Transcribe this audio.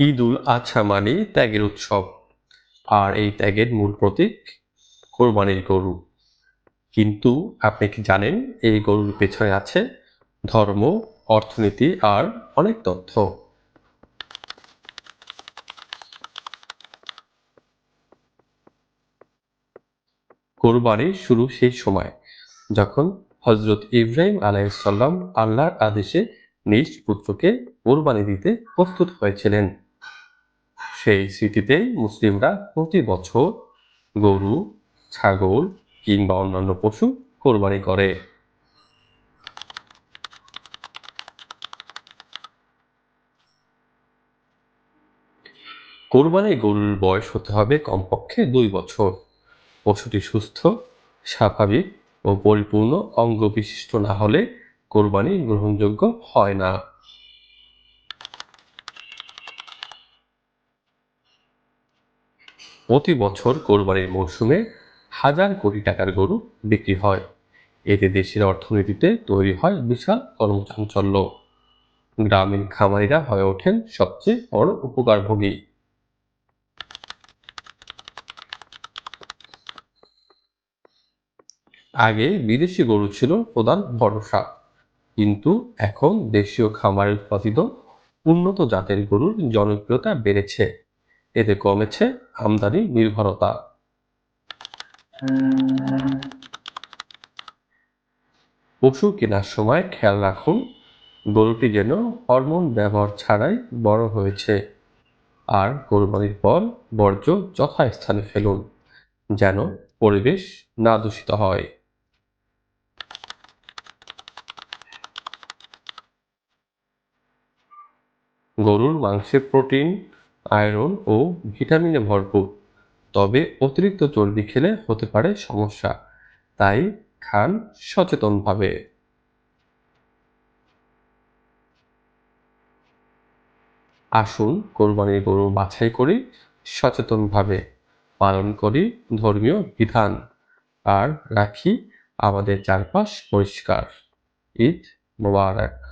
ঈদ উল আজহা মানে ত্যাগের উৎসব। আর এই ত্যাগের মূল প্রতীক কোরবানির গরু। কিন্তু আপনি কি জানেন এই গরুর পেছনে আছে ধর্ম, অর্থনীতি আর অনেক তথ্য? কোরবানি শুরু সেই সময় যখন হজরত ইব্রাহিম আলাইসাল্লাম আল্লাহর আদেশে নিজ পুত্রকে কোরবানি দিতে প্রস্তুত হয়েছিলেন। সেই স্মৃতিতেই মুসলিমরা প্রতি বছর গরু, ছাগল কিংবা অন্যান্য পশু কোরবানি করে। কোরবানি গরুর বয়স হতে হবে কমপক্ষে দুই বছর। পশুটি সুস্থ, স্বাভাবিক ও পরিপূর্ণ অঙ্গ বিশিষ্ট না হলে কোরবানি গ্রহণযোগ্য হয় না। প্রতি বছর কোরবানির মৌসুমে হাজার কোটি টাকার গরু বিক্রি হয়। এতে দেশের অর্থনীতিতে তৈরি হয় বিশাল কর্মচাঞ্চল্য। গ্রামীণ খামারিরা হয়ে ওঠেন সবচেয়ে বড় উপকারভোগী। আগে বিদেশি গরু ছিল প্রধান ভরসা, কিন্তু এখন দেশীয় খামারের উৎপাদিত উন্নত জাতের গরুর জনপ্রিয়তা বেড়েছে। এতে কমেছে আমদানি নির্ভরতা। পশু কেনার সময় খেয়াল রাখুন, গরুটি যেন হরমোন ব্যবহার ছাড়াই বড় হয়েছে। আর কোরবানির পর বর্জ্য যথাস্থানে ফেলুন, যেন পরিবেশ না দূষিত হয়। গরুর মাংসে প্রোটিন আয়রন ও ভিটামিনে ভরপুর। তবে অতিরিক্ত চর্বি খেলে হতে পারে সমস্যা, তাই খান সচেতনভাবে। আসুন কোরবানির গরু বাছাই করি, সচেতনভাবে পালন করি ধর্মীয় বিধান আর রাখি আমাদের চারপাশ পরিষ্কার। ঈদ মোবারক।